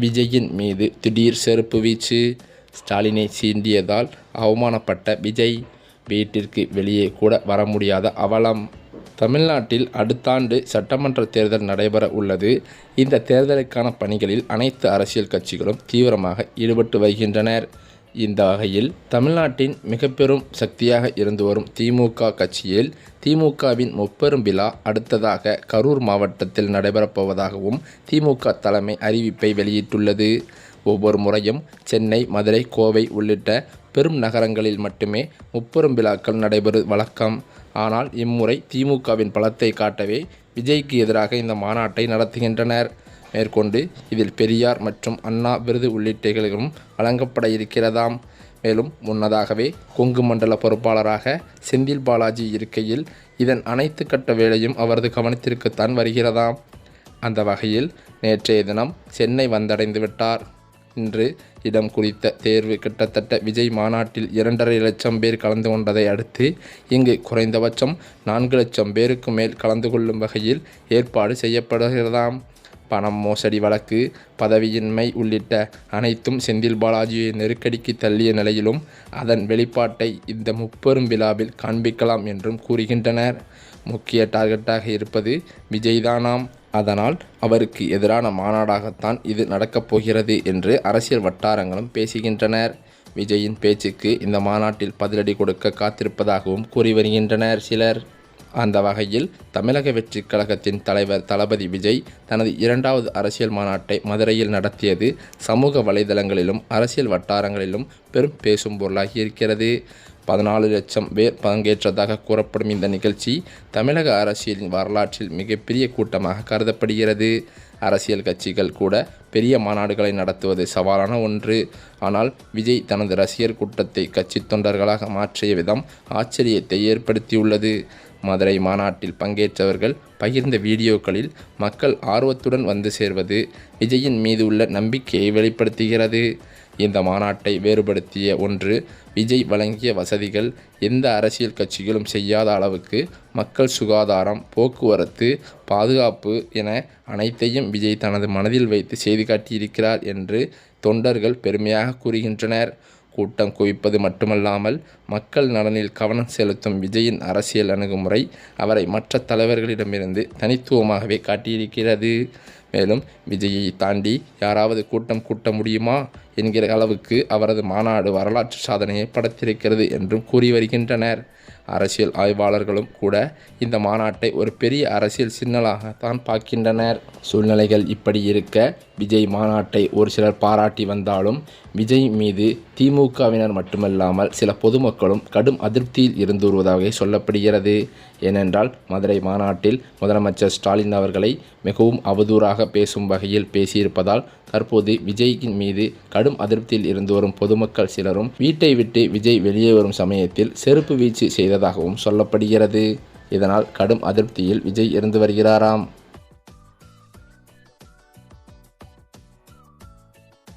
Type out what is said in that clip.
விஜயின் மீது திடீர் செருப்பு வீச்சு. ஸ்டாலினை சீண்டியதால் அவமானப்பட்ட விஜய் வீட்டிற்கு வெளியே கூட வர முடியாத அவலம். தமிழ்நாட்டில் அடுத்த ஆண்டு சட்டமன்ற தேர்தல் நடைபெற உள்ளது. இந்த தேர்தலுக்கான பணிகளில் அனைத்து அரசியல் கட்சிகளும் தீவிரமாக ஈடுபட்டு வருகின்றனர். இந்த வகையில் தமிழ்நாட்டின் மிக பெரும் சக்தியாக இருந்து வரும் திமுக கட்சியில் திமுகவின் முப்பெரும் விழா அடுத்ததாக கரூர் மாவட்டத்தில் நடைபெறப்போவதாகவும் திமுக தலைமை அறிவிப்பை வெளியிட்டுள்ளது. ஒவ்வொரு முறையும் சென்னை மதுரை கோவை உள்ளிட்ட பெரும் நகரங்களில் மட்டுமே முப்பெரும் விழாக்கள் நடைபெறு வழக்கம். ஆனால் இம்முறை திமுகவின் பலத்தை காட்டவே விஜய்க்கு எதிராக இந்த மாநாட்டை நடத்துகின்றனர். மேற்கொண்டு இதில் பெரியார் மற்றும் அண்ணா விருது உள்ளிட்டைகளும் வழங்கப்பட இருக்கிறதாம். மேலும் முன்னதாகவே கொங்கு மண்டல பொறுப்பாளராக செந்தில் பாலாஜி இருக்கையில் இதன் அனைத்து கட்ட வேலையும் அவரது கவனத்திற்குத்தான் வருகிறதாம். அந்த வகையில் நேற்றைய தினம் சென்னை வந்தடைந்து விட்டார். இன்று இடம் குறித்த தேர்வு கிட்டத்தட்ட விஜய் மாநாட்டில் இரண்டரை லட்சம் பேர் கலந்து கொண்டதை அடுத்து இங்கு குறைந்தபட்சம் நான்கு லட்சம் பேருக்கு மேல் கலந்து கொள்ளும் வகையில் ஏற்பாடு செய்யப்படுகிறதாம். பணம் மோசடி வழக்கு பதவியின்மை உள்ளிட்ட அனைத்தும் செந்தில் பாலாஜியை நெருக்கடிக்கு தள்ளிய நிலையிலும் அதன் வெளிப்பாட்டை இந்த முப்பெரும் விழாவில் காண்பிக்கலாம் என்றும் கூறுகின்றனர். முக்கிய டார்கெட்டாக இருப்பது விஜய்தானாம். அதனால் அவருக்கு எதிரான மாநாடாகத்தான் இது நடக்கப் போகிறது என்று அரசியல் வட்டாரங்களும் பேசுகின்றனர். விஜயின் பேச்சுக்கு இந்த மாநாட்டில் பதிலடி கொடுக்க காத்திருப்பதாகவும் கூறி வருகின்றனர் சிலர். அந்த வகையில் தமிழக வெற்றிக் கழகத்தின் தலைவர் தளபதி விஜய் தனது இரண்டாவது அரசியல் மாநாட்டை மதுரையில் நடத்தியது. சமூக வலைதளங்களிலும் அரசியல் வட்டாரங்களிலும் பெரும் பேசும் பொருளாகி இருக்கிறது. பதினாலு லட்சம் பேர் பங்கேற்றதாக கூறப்படும் இந்த நிகழ்ச்சி தமிழக அரசியலின் வரலாற்றில் மிகப்பெரிய கூட்டமாக கருதப்படுகிறது. அரசியல் கட்சிகள் கூட பெரிய மாநாடுகளை நடத்துவது சவாலான ஒன்று. ஆனால் விஜய் தனது ரசிகர் கூட்டத்தை கட்சி தொண்டர்களாக மாற்றிய விதம் ஆச்சரியத்தை ஏற்படுத்தியுள்ளது. மதுரை மாநாட்டில் பங்கேற்றவர்கள் பகிர்ந்த வீடியோக்களில் மக்கள் ஆர்வத்துடன் வந்து சேர்வது விஜயின் மீது உள்ள நம்பிக்கையை வெளிப்படுத்துகிறது. இந்த மாநாட்டை வேறுபடுத்திய ஒன்று விஜய் வழங்கிய வசதிகள் எந்த அரசியல் கட்சிகளும் செய்யாத அளவுக்கு மக்கள் சுகாதாரம் போக்குவரத்து பாதுகாப்பு என அனைத்தையும் விஜய் தனது மனதில் வைத்து செய்து காட்டியிருக்கிறார் என்று தொண்டர்கள் பெருமையாக கூறுகின்றனர். கூட்டம் குவிப்பது மட்டுமல்லாமல் மக்கள் நலனில் கவனம் செலுத்தும் விஜயின் அரசியல் அணுகுமுறை அவரை மற்ற தலைவர்களிடமிருந்து தனித்துவமாகவே காட்டியிருக்கிறது. மேலும் விஜயை தாண்டி யாராவது கூட்டம் கூட்ட முடியுமா? என்கிற அளவுக்கு அவரது மாநாடு வரலாற்று சாதனையை படைத்திருக்கிறது என்றும் கூறி வருகின்றனர். அரசியல் ஆய்வாளர்களும் கூட இந்த மாநாட்டை ஒரு பெரிய அரசியல் சின்னலாக தான் பார்க்கின்றனர். சூழ்நிலைகள் இப்படி இருக்க விஜய் மாநாட்டை ஒரு சிலர் பாராட்டி வந்தாலும் விஜய் மீது திமுகவினர் மட்டுமல்லாமல் சில பொதுமக்களும் கடும் அதிருப்தியில் இருந்து வருவதாக சொல்லப்படுகிறது. ஏனென்றால் மதுரை மாநாட்டில் முதலமைச்சர் ஸ்டாலின் அவர்களை மிகவும் அவதூறாக பேசும் வகையில் பேசியிருப்பதால் தற்போது விஜய்க்கின் மீது கடும் அதிருப்தியில் இருந்து வரும் பொதுமக்கள் சிலரும் வீட்டை விட்டு விஜய் வெளியே வரும் சமயத்தில் செருப்பு வீச்சு செய்ததாகவும் சொல்லப்படுகிறது. இதனால் கடும் அதிருப்தியில் விஜய் இருந்து வருகிறாராம்.